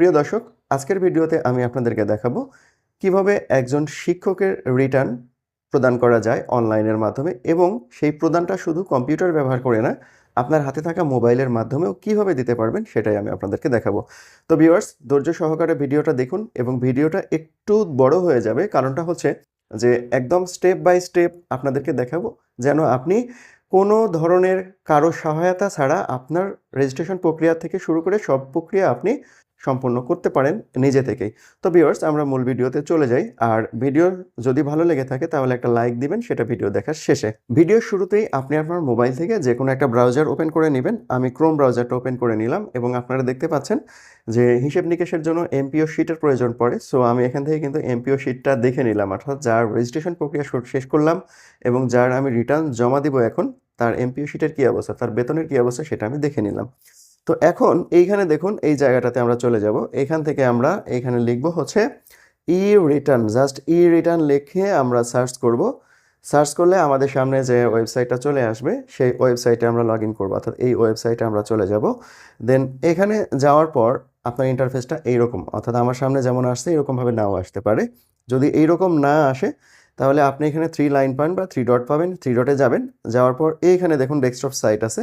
প্রিয় দর্শক, আজকের ভিডিওতে আমি আপনাদেরকে দেখাবো কীভাবে একজন শিক্ষকের রিটার্ন প্রদান করা যায় অনলাইনের মাধ্যমে এবং সেই প্রদানটা শুধু কম্পিউটার ব্যবহার করে না, আপনার হাতে থাকা মোবাইলের মাধ্যমেও কীভাবে দিতে পারবেন সেটাই আমি আপনাদেরকে দেখাবো। তো ভিউয়ার্স, ধৈর্য সহকারে ভিডিওটা দেখুন এবং ভিডিওটা একটু বড় হয়ে যাবে। কারণটা হচ্ছে যে একদম স্টেপ বাই স্টেপ আপনাদেরকে দেখাবো যেন আপনি কোনো ধরনের কারও সহায়তা ছাড়া আপনার রেজিস্ট্রেশন প্রক্রিয়া থেকে শুরু করে সব প্রক্রিয়া আপনি সম্পূর্ণ করতে পারেন নিজে থেকেই। তো ভিউয়ার্স আমরা মূল ভিডিওতে চলে যাই। আর ভিডিও যদি ভালো লেগে থাকে, তাহলে একটা লাইক দিবেন, সেটা ভিডিও দেখার শেষে। ভিডিওর শুরুতেই আপনি আপনার মোবাইল থেকে যে কোনো একটা ব্রাউজার ওপেন করে নেবেন। আমি ক্রোম ব্রাউজারটা ওপেন করে নিলাম এবং আপনারা দেখতে পাচ্ছেন যে হিসেব নিকেশের জন্য এমপিও শিটের প্রয়োজন পড়ে। সো আমি এখান থেকে কিন্তু এমপিও শিটটা দেখে নিলাম। অর্থাৎ যার রেজিস্ট্রেশন প্রক্রিয়া শেষ করলাম এবং যার আমি রিটার্ন জমা দিব এখন, তার এমপিও শিটের কী অবস্থা, তার বেতনের কী অবস্থা, সেটা আমি দেখে নিলাম। তো এখন এইখানে দেখুন, এই জায়গাটাতে আমরা চলে যাব। এখান থেকে আমরা এইখানে লিখব হচ্ছে e return just e return লিখে আমরা সার্চ করব। সার্চ করলে আমাদের সামনে যে ওয়েবসাইটটা চলে আসবে, সেই ওয়েবসাইটে আমরা লগ ইন করব, অর্থাৎ এই ওয়েবসাইটে আমরা চলে যাব। দেন এখানে যাওয়ার পর আপনার ইন্টারফেসটা এইরকম, অর্থাৎ আমার সামনে যেমন আসছে, এরকমভাবে নাও আসতে পারে। যদি এইরকম না আসে, তাহলে আপনি এখানে থ্রি লাইন পান বা থ্রি ডট পাবেন থ্রি ডটে যাবেন। যাওয়ার পর এইখানে দেখুন ডেস্কটপ সাইট আছে।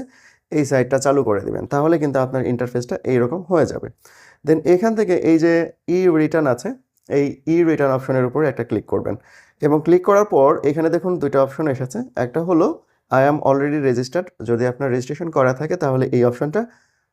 এই সাইটটা চালু করে দেবেন। তাহলে কিন্তু আপনার ইন্টারফেসটা এইরকম হয়ে যাবে। দেন এখান থেকে এই যে ই রিটার্ন আছে, এই ই রিটার্ন অপশনের উপরে একটা ক্লিক করবেন। এবং ক্লিক করার পর এখানে দেখুন দুইটা অপশন এসেছে। একটা হলো আই অ্যাম অলরেডি রেজিস্টার্ড যদি আপনার রেজিস্ট্রেশন করা থাকে, তাহলে এই অপশনটা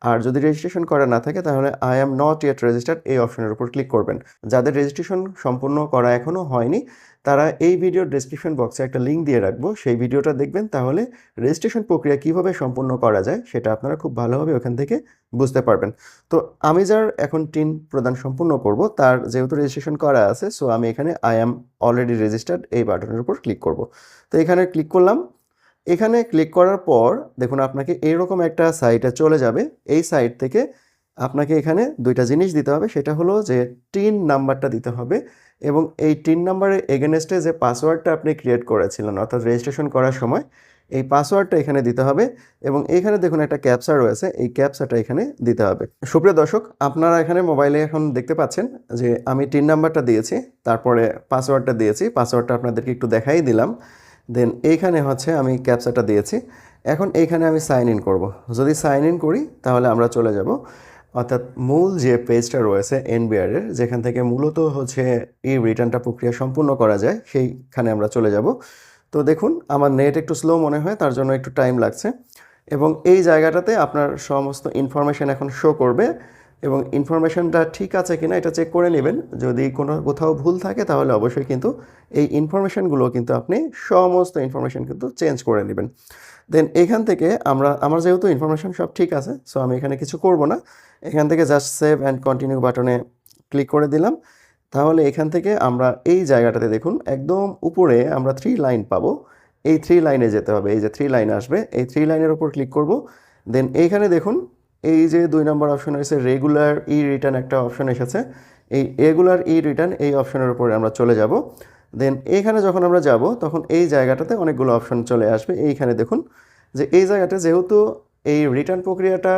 আর যদি রেজিস্ট্রেশন করা না থাকে, তাহলে I am not yet registered এই অপশনের উপর ক্লিক করবেন। যাদের রেজিস্ট্রেশন সম্পূর্ণ করা এখনও হয়নি, তারা এই ভিডিওর ডেসক্রিপশন বক্সে একটা লিঙ্ক দিয়ে রাখব। সেই ভিডিওটা দেখবেন, তাহলে রেজিস্ট্রেশন প্রক্রিয়া কীভাবে সম্পূর্ণ করা যায়, সেটা আপনারা খুব ভালোভাবে ওখান থেকে বুঝতে পারবেন। তো আমি যার এখন টিন প্রদান সম্পূর্ণ করব, তার যেহেতু রেজিস্ট্রেশন করা আছে সো আমি এখানে আই অ্যাম অলরেডি রেজিস্টার্ড এই বাটনের উপর ক্লিক করব। তো এখানে ক্লিক করলাম এখানে ক্লিক করার পর দেখুন আপনাকে এইরকম একটা সাইটে চলে যাবে। এই সাইট থেকে আপনাকে এখানে দুইটা জিনিস দিতে হবে। সেটা হলো যে টিন নাম্বারটা দিতে হবে এবং এই টিন নাম্বারের এগেনস্টে যে পাসওয়ার্ডটা আপনি ক্রিয়েট করেছিলেন, অর্থাৎ রেজিস্ট্রেশন করার সময়, এই পাসওয়ার্ডটা এখানে দিতে হবে এবং এখানে দেখুন একটা ক্যাপসা রয়েছে। এই ক্যাপসাটা এখানে দিতে হবে। সুপ্রিয় দর্শক, আপনারা এখানে মোবাইলে এখন দেখতে পাচ্ছেন যে আমি টিন নাম্বারটা দিয়েছি, তারপরে পাসওয়ার্ডটা দিয়েছি। পাসওয়ার্ডটা আপনাদেরকে একটু দেখাই দিলাম। দেন এইখানে হচ্ছে আমি ক্যাপসাটা দিয়েছি। এখন এইখানে আমি সাইন ইন করব। যদি সাইন ইন করি, তাহলে আমরা চলে যাব। অর্থাৎ মূল যে পেজটা রয়েছে এনবিআরের যেখান থেকে মূলত হচ্ছে এই রিটার্নটা প্রক্রিয়া সম্পূর্ণ করা যায়, সেইখানে আমরা চলে যাব। তো দেখুন, আমার নেট একটু স্লো মনে হয়, তার জন্য একটু টাইম লাগছে। এবং এই জায়গাটাতে আপনার সমস্ত ইনফরমেশান এখন শো করবে। এবং ইনফরমেশানটা ঠিক আছে কিনা এটা চেক করে নেবেন। যদি কোনো কোথাও ভুল থাকে, তাহলে অবশ্যই কিন্তু এই ইনফরমেশানগুলো কিন্তু আপনি সমস্ত ইনফরমেশান কিন্তু চেঞ্জ করে নেবেন। দেন এখান থেকে আমরা, আমার যেহেতু ইনফরমেশান সব ঠিক আছে সো আমি এখানে কিছু করব না। এখান থেকে জাস্ট সেভ অ্যান্ড কন্টিনিউ বাটনে ক্লিক করে দিলাম। তাহলে এখান থেকে আমরা এই জায়গাটাতে দেখুন, একদম উপরে আমরা থ্রি লাইন পাবো। এই থ্রি লাইনে যেতে হবে, এই যে থ্রি লাইন আসবে, এই থ্রি লাইনের উপর ক্লিক করব। দেন এইখানে দেখুন এই যে দুই নম্বর অপশন রয়েছে রেগুলার ই রিটার্ন একটা অপশন এসেছে। এই রেগুলার ই রিটার্ন এই অপশনের উপরে আমরা চলে যাব। দেন এইখানে যখন আমরা যাব, তখন এই জায়গাটাতে অনেকগুলো অপশন চলে আসবে। এইখানে দেখুন যে এই জায়গাটা যেহেতু এই রিটার্ন প্রক্রিয়াটা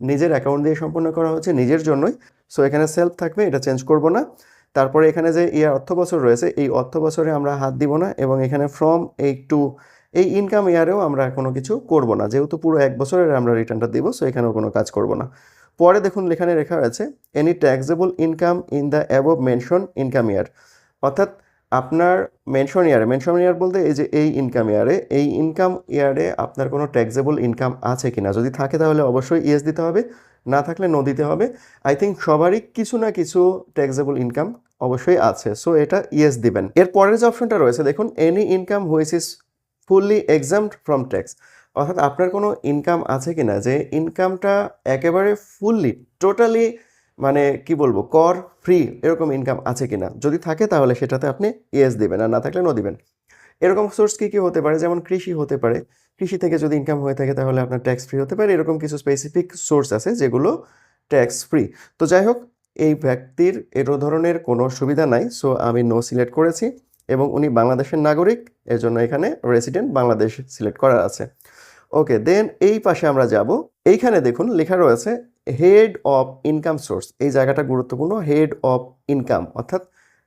নিজের অ্যাকাউন্ট দিয়ে সম্পন্ন করা হচ্ছে, নিজের জন্যই সো এখানে সেলফ থাকবে, এটা চেঞ্জ করব না। তারপরে এখানে যে ইয়ার অর্থ বছর রয়েছে, এই অর্থ বছরে আমরা হাত দিব না এবং এখানে ফ্রম এই টু এই ইনকাম ইয়ারেও আমরা কোনো কিছু করব না। যেহেতু পুরো এক বছরের আমরা রিটার্নটা দিব সো এখানেও কোনো কাজ করব না। পরে দেখুন এখানে লেখা আছে any taxable income in the above mention income year অর্থাৎ আপনার মেনশন ইয়ারে মেনশন ইয়ার বলতে এই যে এই ইনকাম ইয়ারে এই ইনকাম ইয়ারে আপনার কোনো ট্যাক্সেবল ইনকাম আছে কিনা? যদি থাকে তাহলে অবশ্যই ইয়েস দিতে হবে, না থাকলে নো দিতে হবে। আই থিঙ্ক সবারই কিছু না কিছু ট্যাক্সেবল ইনকাম অবশ্যই আছে সো এটা ইয়েস দিবেন। এর পরের যে অপশনটা রয়েছে, দেখুন any income which is fully exempted from tax অর্থাৎ আপনার কোনো ইনকাম আছে কি না যে ইনকামটা একেবারে ফুললি টোটালি মানে কি বলব কর ফ্রি এরকম ইনকাম আছে কি না যদি থাকে তাহলে সেটাতে আপনি ইয়েস দিবেন, আর না থাকলে নো দিবেন। এরকম সোর্স কী কী হতে পারে? যেমন কৃষি হতে পারে। কৃষি থেকে যদি ইনকাম হয়ে থাকে তাহলে আপনার ট্যাক্স ফ্রি হতে পারে। এরকম কিছু স্পেসিফিক সোর্স আছে যেগুলো ট্যাক্স ফ্রি তো যাই হোক, এই ব্যক্তির এর ধরনের কোনো সুবিধা নাই সো আমি নো সিলেক্ট করেছি। এবং উনি বাংলাদেশের নাগরিক এর জন্য এখানে রেসিডেন্ট বাংলাদেশ সিলেক্ট করা আছে। ওকে দেন এই পাশে আমরা যাব। এইখানে দেখুন লেখা রয়েছে হেড অফ ইনকাম সোর্স এই জায়গাটা গুরুত্বপূর্ণ হেড অফ ইনকাম অর্থাৎ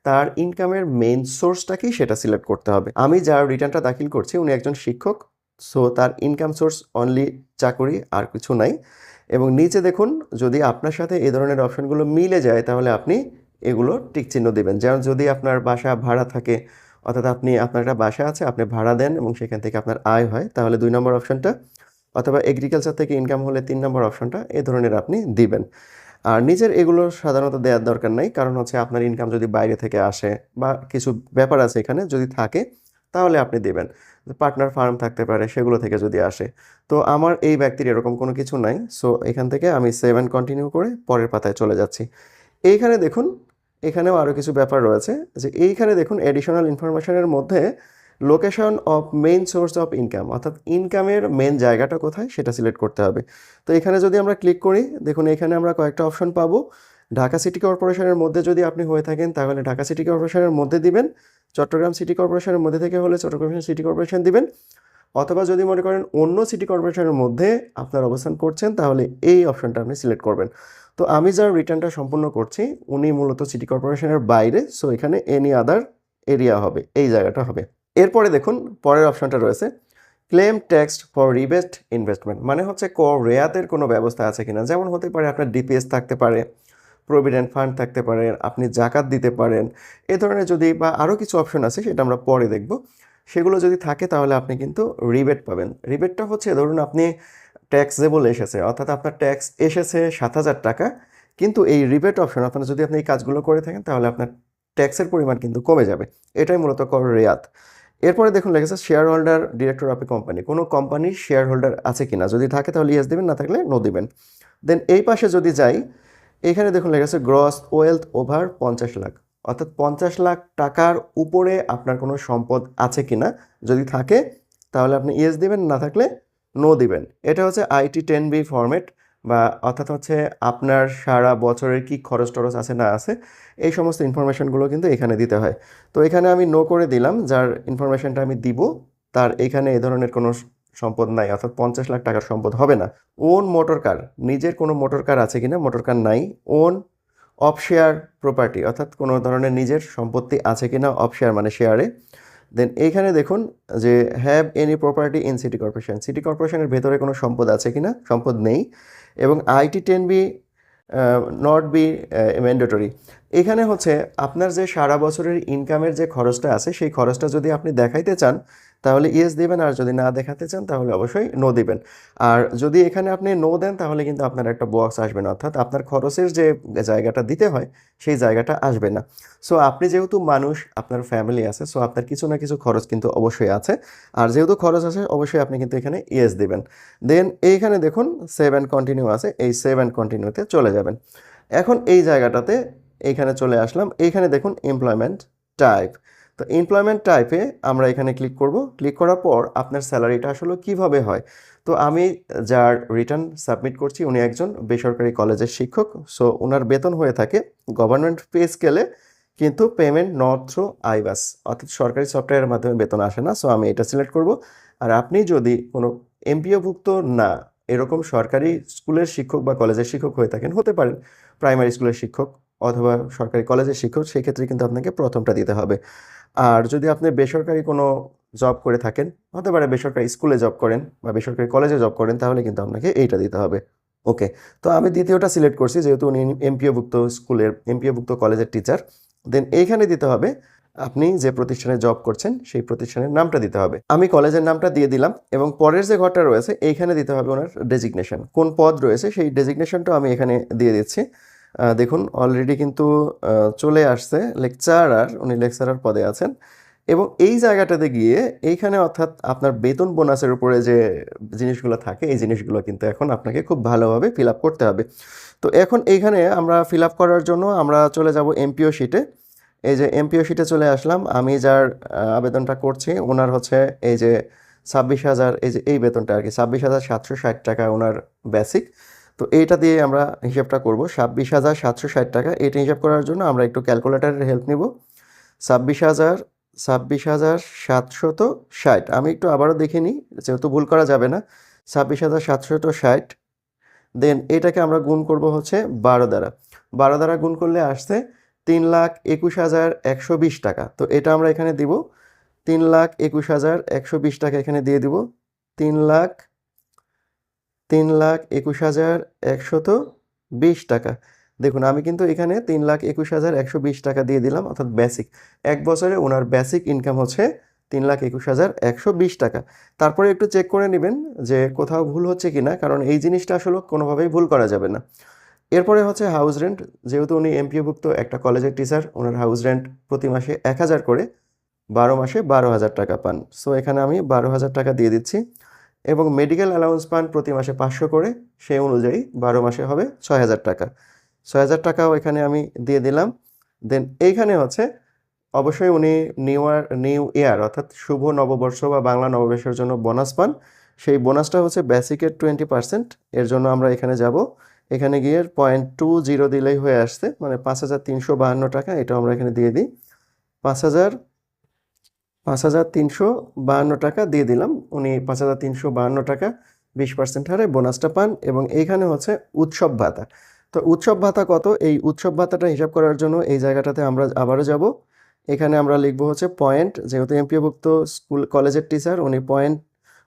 তার ইনকামের মেইন সোর্সটা কি, সেটা সিলেক্ট করতে হবে। আমি যার রিটার্নটা দাখিল করছি, উনি একজন শিক্ষক। সো তার ইনকাম সোর্স অনলি চাকরি, আর কিছু নাই। এবং নিচে দেখুন, যদি আপনার সাথে এই ধরনের অপশনগুলো মিলে যায়, তাহলে আপনি এগুলো টিক চিহ্ন দেবেন। যেমন যদি আপনার বাসা ভাড়া থাকে, অর্থাৎ আপনি, আপনার একটা বাসা আছে, আপনি ভাড়া দেন এবং সেখান থেকে আপনার আয় হয়, তাহলে দুই নম্বর অপশনটা, অথবা এগ্রিকালচার থেকে ইনকাম হলে তিন নম্বর অপশনটা, এ ধরনের আপনি দিবেন। আর নিজের এগুলো সাধারণত দেওয়ার দরকার নাই, কারণ হচ্ছে আপনার ইনকাম যদি বাইরে থেকে আসে বা কিছু ব্যাপার আছে এখানে যদি থাকে, তাহলে আপনি দেবেন। পার্টনার ফার্ম থাকতে পারে, সেগুলো থেকে যদি আসে। তো আমার এই ব্যক্তির এরকম কোনো কিছু নাই সো এখান থেকে আমি সেভেন কন্টিনিউ করে পরের পাতায় চলে যাচ্ছি। এইখানে দেখুন এখানেও আরও কিছু ব্যাপার রয়েছে যে এইখানে দেখুন অ্যাডিশনাল ইনফরমেশনের মধ্যে location of main source of income অর্থাৎ ইনকামের মেন জায়গাটা কোথায় সেটা সিলেক্ট করতে হবে। তো এখানে যদি আমরা ক্লিক করি, দেখুন এখানে আমরা কয়েকটা অপশন পাবো। ঢাকা সিটি কর্পোরেশনের মধ্যে যদি আপনি হয়ে থাকেন, তাহলে ঢাকা সিটি কর্পোরেশনের মধ্যে দিবেন, চট্টগ্রাম সিটি কর্পোরেশনের মধ্যে থেকে হলে চট্টগ্রাম সিটি কর্পোরেশন দিবেন। অথবা যদি মনে করেন অন্য সিটি কর্পোরেশনের মধ্যে আপনার অবস্থান করছেন, তাহলে এই অপশনটা আপনি সিলেক্ট করবেন। তো আমি যার রিটার্নটা সম্পূর্ণ করছি, উনি মূলত সিটি কর্পোরেশনের বাইরে, সো এখানে এনি আদার এরিয়া হবে, এই জায়গাটা হবে। এরপরে দেখুন, পরের অপশনটা রয়েছে claim tax for rebate investment মানে হচ্ছে ক রেয়াতের কোনো ব্যবস্থা আছে কিনা। যেমন হতে পারে আপনার ডিপিএস থাকতে পারে প্রভিডেন্ট ফান্ড থাকতে পারে, আপনি জাকাত দিতে পারেন, এ ধরনের যদি বা আরও কিছু অপশন আছে, সেটা আমরা পরে দেখব। সেগুলো যদি থাকে তাহলে আপনি কিন্তু রিবেট পাবেন। রিবেটটা হচ্ছে, ধরুন আপনি ট্যাক্সেবল এসেছে, অর্থাৎ আপনার ট্যাক্স এসেছে সাত হাজার টাকা, কিন্তু এই রিবেট অপশন আপনার যদি আপনি এই কাজগুলো করে থাকেন তাহলে আপনার ট্যাক্সের পরিমাণ কিন্তু কমে যাবে। এটাই মূলত কর রেয়াত। এরপরে দেখুন লেগেছে shareholder director of a company কোনো কোম্পানির শেয়ার হোল্ডার আছে কিনা? যদি থাকে তাহলে ইয়েস দেবেন, না থাকলে নো দিবেন। দেন এই পাশে যদি যাই, এখানে দেখুন লেগেছে গ্রস ওয়েলথ ওভার পঞ্চাশ লাখ। অর্থাৎ পঞ্চাশ লাখ টাকার উপরে আপনার কোনো সম্পদ আছে কিনা যদি থাকে, তাহলে আপনি ইয়েস দিবেন, না থাকলে নো দিবেন। এটা হচ্ছে আইটি টেন বি ফরম্যাট বা অর্থাৎ হচ্ছে আপনার সারা বছরের কি খরচ টরচ আছে, না আছে, এই সমস্ত ইনফরমেশনগুলো কিন্তু এখানে দিতে হয়। তো এখানে আমি নো করে দিলাম, যার ইনফরমেশনটা আমি দিব, তার এখানে এ ধরনের কোনো সম্পদ নাই, অর্থাৎ পঞ্চাশ লাখ টাকার সম্পদ হবে না। ওন মোটর কার নিজের কোনো মোটর কার আছে কিনা মোটর কার নাই ওন অফ শেয়ার প্রপার্টি অর্থাৎ কোনো ধরনের নিজের সম্পত্তি আছে কিনা অফ শেয়ার মানে শেয়ারে। দেন এইখানে দেখুন যে have any property in city corporation city কর্পোরেশনের ভেতরে কোনো সম্পদ আছে কি না সম্পদ নেই। এবং IT ten B not be mandatory এখানে হচ্ছে আপনার যে সারা বছরের ইনকামের যে খরচটা আছে, সেই খরচটা যদি আপনি দেখাইতে চান তাহলে ইয়েস দিবেন, আর যদি না দেখাতে চান তাহলে অবশ্যই নো দিবেন। আর যদি এখানে আপনি নো দেন, তাহলে কিন্তু আপনার একটা বক্স আসবে না। অর্থাৎ আপনার খরচের যে জায়গাটা দিতে হয়, সেই জায়গাটা আসবে না। সো আপনি যেহেতু মানুষ, আপনার ফ্যামিলি আছে সো আপনার কিছু না কিছু খরচ কিন্তু অবশ্যই আছে। আর যেহেতু খরচ আছে, অবশ্যই আপনি কিন্তু এখানে ইয়েস দিবেন। দেন এইখানে দেখুন সেভ অ্যান্ড কন্টিনিউ আছে, এই সেভ অ্যান্ড কন্টিনিউতে চলে যাবেন। এখন এই জায়গাটাতে এইখানে চলে আসলাম। এইখানে দেখুন এমপ্লয়মেন্ট টাইপ তো এমপ্লয়মেন্ট টাইপে আমরা এখানে ক্লিক করব। ক্লিক করার পর আপনার স্যালারিটা আসলে কীভাবে হয়? তো আমি যার রিটার্ন সাবমিট করছি উনি একজন বেসরকারি কলেজের শিক্ষক। সো ওনার বেতন হয়ে থাকে গভর্নমেন্ট পে স্কেলে কিন্তু পেমেন্ট নট থ্রু আইবাস, অর্থাৎ সরকারি সফটওয়্যারের মাধ্যমে বেতন আসে না। সো আমি এটা সিলেক্ট করব। আর আপনি যদি কোনো এমপিওভুক্ত না, এরকম সরকারি স্কুলের শিক্ষক বা কলেজের শিক্ষক হয়ে থাকেন, হতে পারেন। প্রাইমারি স্কুলের শিক্ষক। অথবা সরকারি কলেজের শিক্ষক, সেক্ষেত্রে কিন্তু আপনাকে প্রথমটা দিতে হবে। আর যদি আপনি বেসরকারি কোনো জব করে থাকেন, হতে পারে বেসরকারি স্কুলে জব করেন বা বেসরকারি কলেজে জব করেন, তাহলে কিন্তু আপনাকে এইটা দিতে হবে। ওকে, তো আমি দ্বিতীয়টা সিলেক্ট করছি, যেহেতু উনি এমপিওভুক্ত স্কুলের, এমপিওভুক্ত কলেজের টিচার, দেন এইখানে দিতে হবে, আপনি যে প্রতিষ্ঠানে জব করছেন, সেই প্রতিষ্ঠানের নামটা দিতে হবে। আমি কলেজের নামটা দিয়ে দিলাম, এবং পরের যে ঘরটা রয়েছে, এইখানে দিতে হবে ওনার ডেজিগনেশন। কোন পদ রয়েছে, সেই ডেজিগনেশনটাও আমি এখানে দিয়ে দিচ্ছি। দেখুন অলরেডি কিন্তু চলে আসছে লেকচারার উনি লেকচারার পদে আছেন। এবং এই জায়গাটাতে গিয়ে এইখানে অর্থাৎ আপনার বেতন বোনাসের উপরে যে জিনিসগুলো থাকে, এই জিনিসগুলো কিন্তু এখন আপনাকে খুব ভালোভাবে ফিল করতে হবে। তো এখন এইখানে আমরা ফিল করার জন্য আমরা চলে যাব এমপিও শিটে এই যে এমপিও শিটে চলে আসলাম, আমি যার আবেদনটা করছি, ওনার হচ্ছে এই যে ছাব্বিশ হাজার, এই যে এই বেতনটা আর কি, ছাব্বিশ হাজার সাতশো ষাট টাকা ওনার বেসিক তো এইটা দিয়ে আমরা হিসাবটা করব। ছাব্বিশ হাজার সাতশো ষাট টাকা। এটা হিসাব করার জন্য আমরা একটু ক্যালকুলেটারের হেল্প নিব। ছাব্বিশ হাজার ছাব্বিশ হাজার সাতশত ষাট। আমি একটু আবারও দেখে নিই, যেহেতু ভুল করা যাবে না। ছাব্বিশ হাজার সাতশত ষাট। দেন এটাকে আমরা গুণ করব হচ্ছে বারো দ্বারা। বারো দ্বারা গুণ করলে আসছে তিন লাখ একুশ হাজার একশো বিশ টাকা। তো এটা আমরা এখানে দিব। তিন লাখ একুশ হাজার একশো বিশ টাকা এখানে দিয়ে দিব। তিন লাখ তিন লাখ একুশ হাজার একশত বিশ টাকা। দেখুন, আমি কিন্তু এখানে তিন লাখ একুশ হাজার একশো বিশ টাকা দিয়ে দিলাম, অর্থাৎ বেসিক এক বছরে ওনার বেসিক ইনকাম হচ্ছে তিন লাখ একুশ হাজার একশো বিশ টাকা। তারপরে একটু চেক করে নেবেন যে কোথাও ভুল হচ্ছে কি না কারণ এই জিনিসটা আসলে কোনোভাবেই ভুল করা যাবে না। এরপরে হচ্ছে হাউস রেন্ট যেহেতু উনি এমপিওভুক্ত একটা কলেজের টিচার ওনার হাউস রেন্ট প্রতি মাসে এক হাজার করে, বারো মাসে বারো হাজার টাকা পান। সো এখানে আমি বারো হাজার টাকা দিয়ে দিচ্ছি। এবং মেডিকেল অ্যালাউন্স পান প্রতি মাসে পাঁচশো করে, সেই অনুযায়ী বারো মাসে হবে ছয় হাজার টাকা। ছয় হাজার টাকাও এখানে আমি দিয়ে দিলাম। দেন এইখানে হচ্ছে, অবশ্যই উনি নিউ ইয়ার নিউ ইয়ার অর্থাৎ শুভ নববর্ষ বা বাংলা নববর্ষের জন্য বোনাস পান। সেই বোনাসটা হচ্ছে বেসিকের টোয়েন্টি পার্সেন্ট এর জন্য আমরা এখানে যাব। এখানে গিয়ে পয়েন্ট টু জিরো দিলেই হয়ে আসছে মানে পাঁচ হাজার তিনশো বাহান্ন টাকা, এটাও আমরা এখানে দিয়ে দিই। পাঁচ হাজার পাঁচ হাজার তিনশো বাহান্ন টাকা দিয়ে দিলাম। উনি পাঁচ হাজার তিনশো বাহান্ন টাকা বিশ পার্সেন্ট হারে বোনাসটা পান এবং এইখানে হচ্ছে উৎসব ভাতা। তো উৎসব ভাতা কত? এই উৎসব ভাতাটা হিসাব করার জন্য এই জায়গাটাতে আমরা আবারও যাব। এখানে আমরা লিখব হচ্ছে পয়েন্ট, যেহেতু এমপিওভুক্ত স্কুল কলেজের টিচার, উনি পয়েন্ট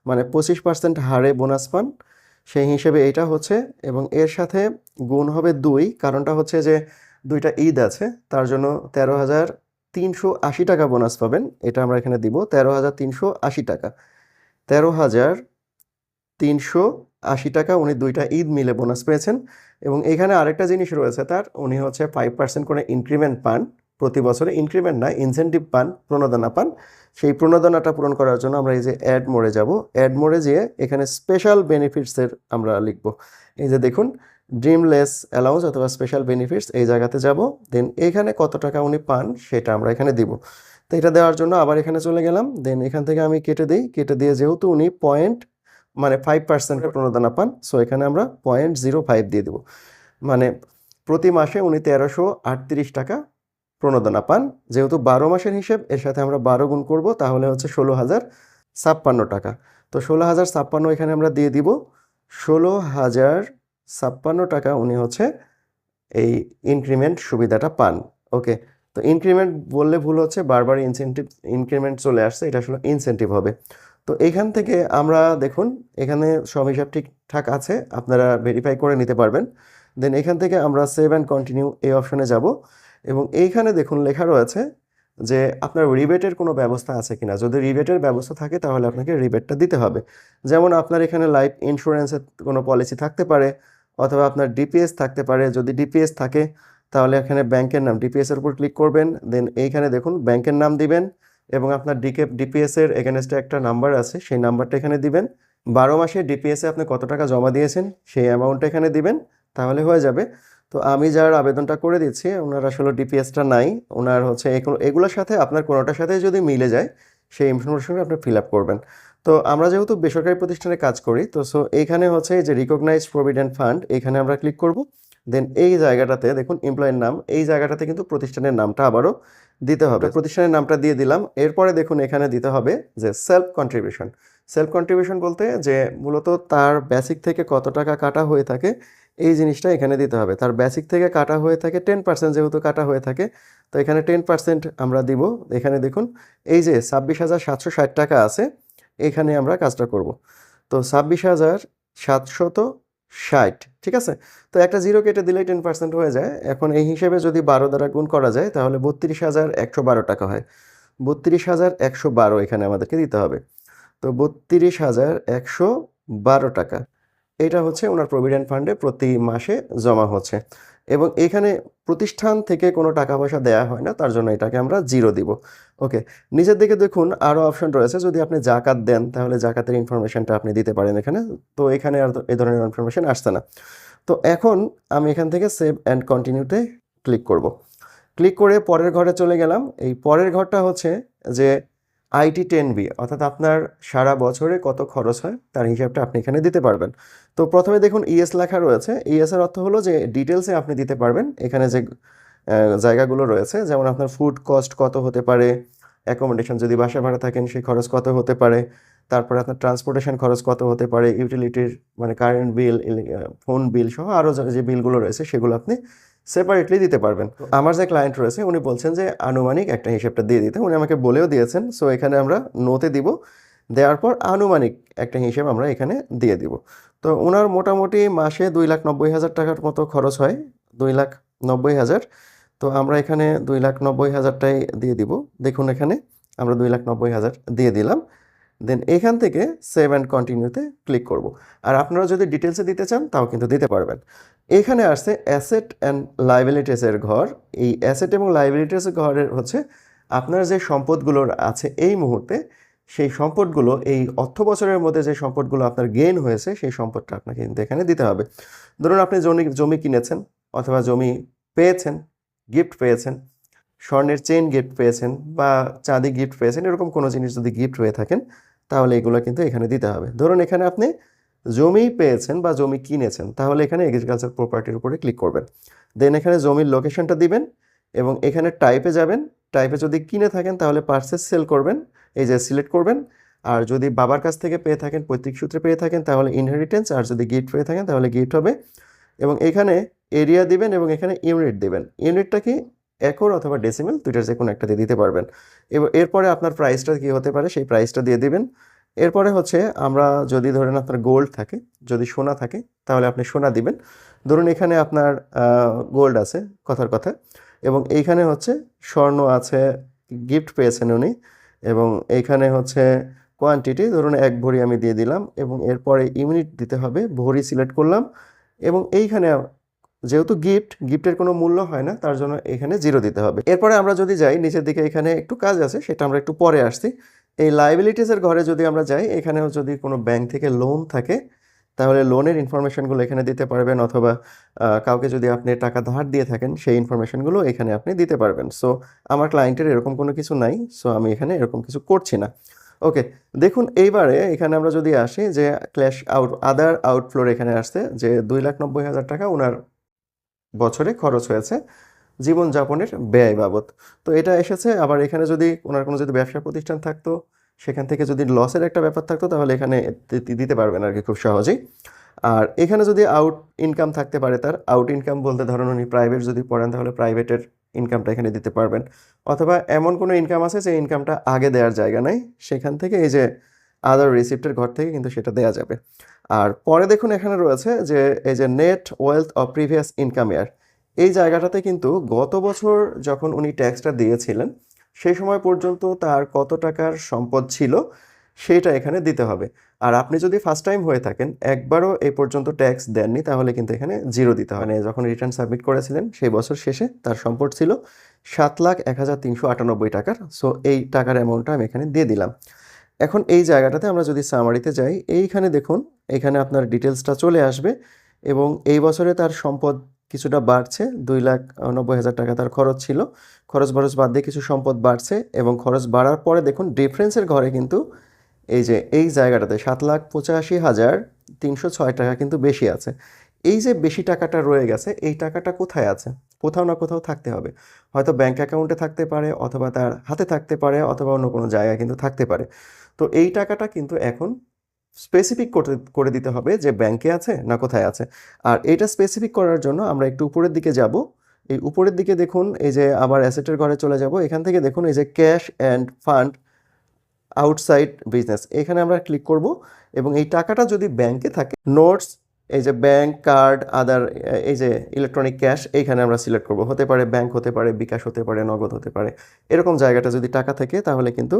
মানে পঁচিশ পার্সেন্ট হারে বোনাস পান। সেই হিসেবে এটা হচ্ছে এবং এর সাথে গুণ হবে দুই, কারণটা হচ্ছে যে দুইটা ঈদ আছে, তার জন্য তেরো হাজার তিনশো আশি টাকা বোনাস পাবেন। এটা আমরা এখানে দিব তেরো হাজার তিনশো আশি টাকা। তেরো হাজার তিনশো আশি টাকা উনি দুইটা ঈদ মিলে বোনাস পেয়েছেন। এবং এখানে আরেকটা জিনিস রয়েছে তার, উনি হচ্ছে ফাইভ পার্সেন্ট করে ইনক্রিমেন্ট পান প্রতি বছরে। ইনক্রিমেন্ট না ইনসেন্টিভ পান, প্রণোদনা পান। সেই প্রণোদনাটা পূরণ করার জন্য আমরা এই যে অ্যাড মোড়ে যাব। অ্যাড মোড়ে যেয়ে এখানে স্পেশাল বেনিফিটসের আমরা লিখব। এই যে দেখুন ড্রিমলেস অ্যালাউন্স অথবা স্পেশাল বেনিফিটস এই জায়গাতে যাব। দেন এখানে কত টাকা উনি পান সেটা আমরা এখানে দিব। তো এটা দেওয়ার জন্য আবার এখানে চলে গেলাম। দেন এখান থেকে আমি কেটে দিই। কেটে দিয়ে যেহেতু উনি পয়েন্ট মানে ফাইভ পার্সেন্ট প্রণোদনা পান সো এখানে আমরা পয়েন্ট জিরো ফাইভ দিয়ে দেবো। মানে প্রতি মাসে উনি তেরোশো আটত্রিশ টাকা প্রণোদনা পান। যেহেতু বারো মাসের হিসেব, এর সাথে আমরা বারো গুণ করব, তাহলে হচ্ছে ষোলো হাজার ছাপ্পান্ন টাকা। তো ষোলো হাজার ছাপ্পান্ন এখানে আমরা দিয়ে দিব। ষোলো হাজার ছাপ্পান্ন টাকা উনি হচ্ছে এই ইনক্রিমেন্ট সুবিধাটা পান। ওকে তো ইনক্রিমেন্ট বললে ভুল হচ্ছে, বারবার ইনসেন্টিভ ইনক্রিমেন্ট চলে আসছে, এটা আসলে ইনসেন্টিভ হবে। তো এইখান থেকে আমরা দেখুন, এখানে সব হিসাব ঠিকঠাক আছে, আপনারা ভেরিফাই করে নিতে পারবেন। দেন এখান থেকে আমরা সেভ অ্যান্ড কন্টিনিউ এই অপশনে যাব। এবং এইখানে দেখুন লেখা রয়েছে যে আপনার রিবেটের কোনো ব্যবস্থা আছে কিনা। যদি রিবেটের ব্যবস্থা থাকে, তাহলে আপনাকে রিবেটটা দিতে হবে। যেমন আপনার এখানে লাইফ ইন্স্যুরেন্সের কোনো পলিসি থাকতে পারে অথবা আপনার ডিপিএস থাকতে পারে। যদি ডিপিএস থাকে, তাহলে এখানে ব্যাংকের নাম ডিপিএস এর উপর ক্লিক করবেন। দেন এইখানে দেখুন, ব্যাংকের নাম দিবেন এবং আপনার ডিকে ডিপিএস এর এগেনস্টে একটা নাম্বার আছে, সেই নাম্বারটা এখানে দিবেন। বারো মাসে ডিপিএসে আপনি কত টাকা জমা দিয়েছেন, সেই অ্যামাউন্টটা এখানে দিবেন, তাহলে হয়ে যাবে। তো আমি যার আবেদনটা করে দিচ্ছি, ওনার আসলে ডিপিএসটা নাই, ওনার হচ্ছে এগুলো, এগুলোর সাথে আপনার কোনোটার সাথে যদি মিলে যায়, সেই ইনফরমেশনটা আপনি ফিল আপ করবেন। তো আমরা যেহেতু বেসরকারি প্রতিষ্ঠানে কাজ করি তো সো এইখানে হচ্ছে যে রিকগনাইজড প্রভিডেন্ট ফান্ড এখানে আমরা ক্লিক করব। দেন এই জায়গাটাতে দেখুন এমপ্লয়ের নাম এই জায়গাটাতে কিন্তু প্রতিষ্ঠানের নামটা আবারও দিতে হবে। প্রতিষ্ঠানের নামটা দিয়ে দিলাম এরপরে দেখুন এখানে দিতে হবে যে সেলফ কন্ট্রিবিউশন সেলফ কন্ট্রিবিউশন বলতে যে মূলত তার বেসিক থেকে কত টাকা কাটা হয়ে থাকে এই জিনিসটা এখানে দিতে হবে। তার বেসিক থেকে কাটা হয়ে থাকে টেন পার্সেন্ট যেহেতু কাটা হয়ে থাকে তো এখানে টেন পার্সেন্ট আমরা দিব। এখানে দেখুন এই যে ছাব্বিশ হাজার সাতশো ষাট টাকা আছে এখানে আমরা কাজটা করব। তো ছাব্বিশ হাজার সাতশত ষাট, ঠিক আছে? তো একটা জিরো কেটে দিলেই টেন পার্সেন্ট হয়ে যায়। এখন এই হিসেবে যদি বারো দ্বারা গুণ করা যায়, তাহলে বত্রিশ হাজার একশো বারো টাকা হয়। বত্রিশ হাজার একশো বারো এখানে আমাদেরকে দিতে হবে। তো বত্রিশ হাজার একশো বারো টাকা। এটা হচ্ছে ওনার প্রভিডেন্ট ফান্ডে প্রতি মাসে জমা হচ্ছে। এবং এখানে প্রতিষ্ঠান থেকে কোনো টাকা পয়সা দেওয়া হয় না, তার জন্য এটাকে আমরা জিরো দিব। ওকে নিচের দিকে দেখুন আরও অপশন রয়েছে, যদি আপনি জাকাত দেন, তাহলে জাকাতের ইনফরমেশনটা আপনি দিতে পারেন এখানে। তো এখানে আর এ ধরনের ইনফরমেশন আসছে না। তো এখন আমি এখান থেকে সেভ অ্যান্ড কন্টিনিউতে ক্লিক করব। ক্লিক করে পরের ঘরে চলে গেলাম। এই পরের ঘরটা হচ্ছে যে আইটি টেন বি, অর্থাৎ আপনার সারা বছরে কত খরচ হয়, তার হিসাবটা আপনি এখানে দিতে পারবেন। তো প্রথমে দেখুন ইএস লেখা রয়েছে। ইএস এর অর্থ হলো যে ডিটেলসে আপনি দিতে পারবেন, এখানে যে জায়গাগুলো রয়েছে, যেমন আপনার ফুড কস্ট কত হতে পারে অ্যাকোমোডেশন যদি বাসা ভাড়া থাকেন সেই খরচ কত হতে পারে, তারপরে আপনার ট্রান্সপোর্টেশন খরচ কত হতে পারে ইউটিলিটির মানে কারেন্ট বিল ফোন বিল সহ আরও যে বিলগুলো রয়েছে সেগুলো আপনি সেপারেটলি দিতে পারবেন। আমার যে ক্লায়েন্ট রয়েছে, উনি বলছেন যে, আনুমানিক একটা হিসেবটা দিয়ে দিতে। উনি আমাকে বলেও দিয়েছেন সো এখানে আমরা নোতে দিব। দেওয়ার পর আনুমানিক একটা হিসেব আমরা এখানে দিয়ে দিব। তো ওনার মোটামুটি মাসে দুই লাখ নব্বই হাজার টাকার মতো খরচ হয়, দুই লাখ নব্বই হাজার। তো আমরা এখানে দুই লাখ নব্বই হাজারটাই দিয়ে দিব। দেখুন এখানে আমরা দুই লাখ নব্বই হাজার দিয়ে দিলাম। দেন এখান থেকে সেভ অ্যান্ড কন্টিনিউতে ক্লিক করব। আর আপনারা যদি ডিটেলসে দিতে চান, তাও কিন্তু দিতে পারবেন। এখানে আসছে অ্যাসেট অ্যান্ড লাইবিলিটিসের ঘর। এই অ্যাসেট এবং লাইবিলিটিসের ঘরের হচ্ছে আপনার যে সম্পদগুলোর আছে এই মুহূর্তে, সেই সম্পদগুলো, এই অর্থ বছরের মধ্যে যে সম্পদগুলো আপনার গেইন হয়েছে, সেই সম্পদটা আপনাকে কিন্তু এখানে দিতে হবে। ধরুন আপনি জমি জমি কিনেছেন অথবা জমি পেয়েছেন গিফট পেয়েছেন, স্বর্ণের চেন গিফট পেয়েছেন বা চাঁদি গিফট পেয়েছেন, এরকম কোনো জিনিস যদি গিফট হয়ে থাকেন তাহলে এগুলো কিন্তু এখানে দিতে হবে। ধরুন এখানে আপনি জমি পেয়েছেন বা জমি কিনেছেন, তাহলে এখানে এগ্রিকালচার প্রপার্টির উপরে ক্লিক করবেন। দেন এখানে জমির লোকেশনটা দিবেন এবং এখানে টাইপে যাবেন। টাইপে যদি কিনে থাকেন, তাহলে পার্সেস সেল করবেন, এই যে সিলেক্ট করবেন। আর যদি বাবার কাছ থেকে পেয়ে থাকেন, পৈতৃক সূত্রে পেয়ে থাকেন, তাহলে ইনহেরিটেন্স আর যদি গিফট পেয়ে থাকেন, তাহলে গিফট হবে। এবং এখানে এরিয়া দিবেন এবং এখানে ইউনিট দিবেন। ইউনিটটা কি? একর অথবা ডেসিমেল দুইটার যে কোনো একটা দিয়ে দিতে পারবেন। এবং, এরপরে আপনার প্রাইসটা কি হতে পারে সেই প্রাইসটা দিয়ে দিবেন। এরপরে হচ্ছে আমরা যদি ধরেন আপনার গোল্ড থাকে, যদি সোনা থাকে, তাহলে আপনি সোনা দিবেন। ধরুন এখানে আপনার গোল্ড আছে, কথার কথা। এবং এইখানে হচ্ছে স্বর্ণ আছে গিফট পেয়েছেন উনি। এবং এইখানে হচ্ছে কোয়ান্টিটি ধরুন এক ভরি আমি দিয়ে দিলাম এবং এরপরে ইউনিট দিতে হবে, ভরি সিলেক্ট করলাম। এবং এইখানে যেহেতু গিফট গিফটের কোনো মূল্য হয় না, তার জন্য এখানে জিরো দিতে হবে। এরপরে আমরা যদি যাই, নিচের দিকে এখানে একটু কাজ আছে, সেটা আমরা একটু পরে আসছি। এই লাইবিলিটিসের ঘরে যদি আমরা যাই, এখানেও যদি কোনো ব্যাংক থেকে লোন থাকে, তাহলে লোনের ইনফরমেশনগুলো এখানে দিতে পারবেন, অথবা কাউকে যদি আপনি টাকা ধার দিয়ে থাকেন, সেই ইনফরমেশনগুলো এখানে আপনি দিতে পারবেন। সো আমার ক্লায়েন্টের এরকম কোনো কিছু নাই সো আমি এখানে এরকম কিছু করছি না। ওকে দেখুন, এইবারে এখানে আমরা যদি আসি, যে ক্ল্যাশ আউট আদার আউটফ্লোর এখানে আসছে, যে দুই লাখ নব্বই হাজার টাকা ওনার বছরে খরচ হয়েছে জীবনযাপনের ব্যয় বাবদ। তো এটা এসেছে, আবার এখানে যদি ওনার কোনো যদি ব্যবসা প্রতিষ্ঠান থাকতো, সেখান থেকে যদি লসের একটা ব্যাপার থাকতো, তাহলে এখানে দিতে পারবেন আর কি খুব সহজেই। আর এখানে যদি আউট ইনকাম থাকতে পারে তার আউট ইনকাম বলতে ধরুন উনি প্রাইভেট যদি পড়েন, তাহলে প্রাইভেটের ইনকামটা এখানে দিতে পারবেন। অথবা এমন কোনো ইনকাম আছে, যে ইনকামটা আগে দেওয়ার জায়গা নাই, সেখান থেকে এই যে আদার রিসিপ্টের ঘর থেকে কিন্তু সেটা দেওয়া যাবে। আর পরে দেখুন এখানে রয়েছে যে, এই যে net wealth of previous income year এই জায়গাটাতে কিন্তু গত বছর যখন উনি ট্যাক্সটা দিয়েছিলেন, সেই সময় পর্যন্ত তার কত টাকার সম্পদ ছিল সেটা এখানে দিতে হবে। আর আপনি যদি ফার্স্ট টাইম হয়ে থাকেন, একবারও এই পর্যন্ত ট্যাক্স দেননি, তাহলে কিন্তু এখানে জিরো দিতে হয় মানে যখন রিটার্ন সাবমিট করেছিলেন, সেই বছর শেষে তার সম্পদ ছিল সাত লাখ এক হাজার তিনশো আটানব্বই টাকার। সো এই টাকার অ্যামাউন্টটা আমি এখানে দিয়ে দিলাম। এখন এই জায়গাটাতে আমরা যদি সামারিতে যাই, এইখানে দেখুন, এখানে আপনার ডিটেলসটা চলে আসবে এবং এই বছরে তার সম্পদ কিছুটা বাড়ছে, দুই লাখ নব্বই হাজার টাকা তার খরচ ছিল। খরচ বরচ বাদ দিয়ে কিছু সম্পদ বাড়ছে এবং খরচ বাড়ার পরে দেখুন ডিফারেন্সের ঘরে কিন্তু এই যে, এই জায়গাটাতে সাত লাখ পঁচাশি হাজার তিনশো ছয় টাকা কিন্তু বেশি আছে। এই যে বেশি টাকাটা রয়ে গেছে, এই টাকাটা কোথায় আছে? কোথাও না কোথাও থাকতে হবে। হয়তো ব্যাঙ্ক অ্যাকাউন্টে থাকতে পারে অথবা তার হাতে থাকতে পারে অথবা অন্য কোনো জায়গায় কিন্তু থাকতে পারে। তো এই টাকাটা কিন্তু এখন স্পেসিফিক করতে করে দিতে হবে যে ব্যাংকে আছে না কোথায় আছে। আর এটা স্পেসিফিক করার জন্য আমরা একটু উপরের দিকে যাব। এই উপরের দিকে দেখুন, এই যে আবার অ্যাসেটের ঘরে চলে যাব। এখান থেকে দেখুন, এই যে cash and fund outside business এখানে আমরা ক্লিক করব এবং এই টাকাটা যদি ব্যাংকে থাকে নোটস এই যে ব্যাংক কার্ড আদার এই যে ইলেকট্রনিক ক্যাশ এইখানে আমরা সিলেক্ট করব। হতে পারে ব্যাংক হতে পারে বিকাশ, হতে পারে নগদ, হতে পারে। এরকম জায়গাটা যদি টাকা থাকে, তাহলে কিন্তু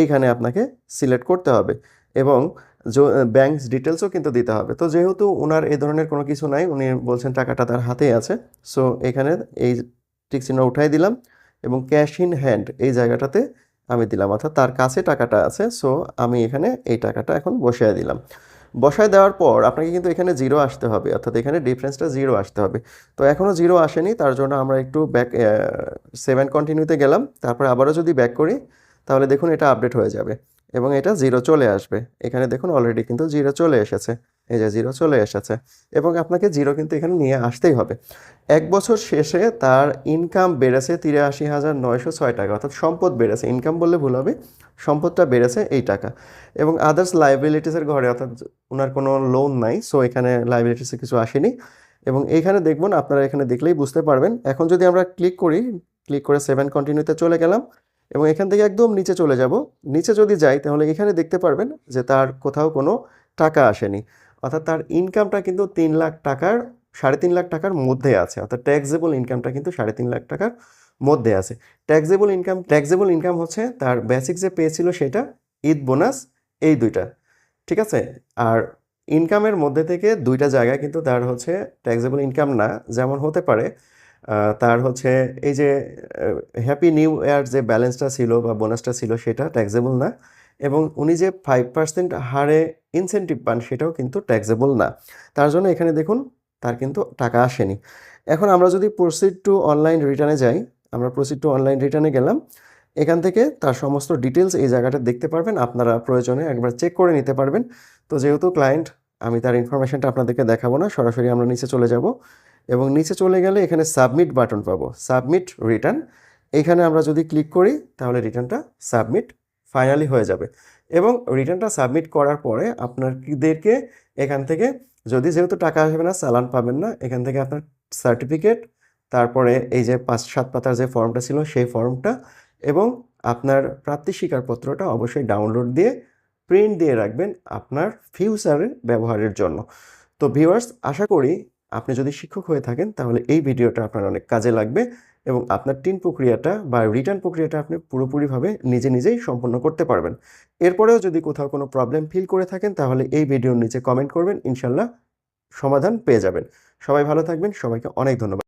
এইখানে আপনাকে সিলেক্ট করতে হবে। এবং ব্যাংক ডিটেলসও কিন্তু দিতে হবে। তো যেহেতু ওনার এই ধরনের কোনো কিছু নাই, উনি বলছেন টাকাটা তার হাতেই আছে। সো এখানে এই টিক চিহ্ন উঠাই দিলাম এবং ক্যাশ ইন হ্যান্ড এই জায়গাটাতে আমি দিলাম। অর্থাৎ তার কাছে টাকাটা আছে। সো আমি এখানে এই টাকাটা এখন বসিয়ে দিলাম। বসায় দেওয়ার পর আপনাকে কিন্তু এখানে জিরো আসতে হবে, অর্থাৎ এখানে ডিফারেন্সটা জিরো আসতে হবে। তো এখনও জিরো আসেনি, তার জন্য আমরা একটু ব্যাক সেভেন কন্টিনিউতে গেলাম। তারপর আবারও যদি ব্যাক করি, তাহলে দেখুন এটা আপডেট হয়ে যাবে এবং এটা জিরো চলে আসবে। এখানে দেখুন অলরেডি কিন্তু জিরো চলে এসেছে। এই যে জিরো চলে এসেছে এবং আপনাকে জিরো কিন্তু এখানে নিয়ে আসতেই হবে। এক বছর শেষে তার ইনকাম বেড়েছে তিরাশি হাজার নয়শো ছয় টাকা, অর্থাৎ সম্পদ বেড়েছে। ইনকাম বললে ভুল হবে, সম্পদটা বেড়েছে এই টাকা। এবং আদার্স লাইবিলিটিসের ঘরে, অর্থাৎ ওনার কোনো লোন নাই সো এখানে লাইবিলিটিসে কিছু আসেনি। এবং এইখানে দেখবেন আপনারা এখানে দেখলেই বুঝতে পারবেন। এখন যদি আমরা ক্লিক করি ক্লিক করে সেভেন কন্টিনিউতে চলে গেলাম এবং এখান থেকে একদম নিচে চলে যাব। নিচে যদি যাই, তাহলে এখানে দেখতে পারবেন যে তার কোথাও কোনো টাকা আসেনি। অর্থাৎ তার ইনকামটা কিন্তু তিন লাখ টাকার, সাড়ে তিন লাখ টাকার মধ্যে আছে। অর্থাৎ ট্যাক্সেবল ইনকামটা কিন্তু সাড়ে তিন লাখ টাকার মধ্যে আছে। ট্যাক্সেবল ইনকাম ট্যাক্সেবল ইনকাম হচ্ছে তার বেসিক যে পেয়েছিল সেটা, ঈদ বোনাস এই দুইটা। ঠিক আছে? আর ইনকামের মধ্যে থেকে দুইটা জায়গায় কিন্তু তার হচ্ছে ট্যাক্সেবল ইনকাম না, যেমন হতে পারে তার হচ্ছে এই যে হ্যাপি নিউ ইয়ার যে ব্যালেন্সটা ছিল বা বোনাসটা ছিল সেটা ট্যাক্সেবল না। এবং উনি যে ফাইভ পার্সেন্ট হারে ইনসেন্টিভ পান সেটাও কিন্তু ট্যাক্সেবল না। তার জন্য এখানে দেখুন, তার কিন্তু টাকা আসেনি। এখন আমরা যদি প্রসিড টু অনলাইন রিটার্নে যাই, আমরা প্রসিড টু অনলাইন রিটার্নে গেলাম, এখান থেকে তার সমস্ত ডিটেলস এই জায়গাটা দেখতে পারবেন, আপনারা প্রয়োজনে একবার চেক করে নিতে পারবেন। তো যেহেতু ক্লায়েন্ট আমি তার ইনফরমেশনটা আপনাদেরকে দেখাবো না, সরাসরি আমরা নিচে চলে যাব এবং নিচে চলে গেলে এখানে সাবমিট বাটন পাবো সাবমিট রিটার্ন এখানে আমরা যদি ক্লিক করি, তাহলে রিটার্নটা সাবমিট ফাইনালি হয়ে যাবে। এবং রিটার্নটা সাবমিট করার পরে আপনাদেরকে এখান থেকে যদি যেহেতু টাকা আসবে না চালান পাবেন না, এখান থেকে আপনার সার্টিফিকেট তারপরে এই যে পাঁচ, সাত পাতার যে ফর্মটা ছিল সেই ফর্মটা এবং আপনার প্রাপ্তি স্বীকারপত্রটা অবশ্যই ডাউনলোড দিয়ে প্রিন্ট দিয়ে রাখবেন আপনার ফিউচারের ব্যবহারের জন্য। তো ভিউয়ার্স আশা করি আপনি যদি শিক্ষক হয়ে থাকেন, তাহলে এই ভিডিওটা আপনার অনেক কাজে লাগবে। এবং আপনার টিন প্রক্রিয়াটা বা রিটার্ন প্রক্রিয়াটা আপনি পুরোপুরিভাবে নিজে নিজেই সম্পন্ন করতে পারবেন। এরপরেও যদি কোথাও কোনো প্রবলেম ফিল করে থাকেন, তাহলে এই ভিডিওর নিচে কমেন্ট করবেন, ইনশাল্লাহ সমাধান পেয়ে যাবেন। সবাই ভালো থাকবেন, সবাইকে অনেক ধন্যবাদ।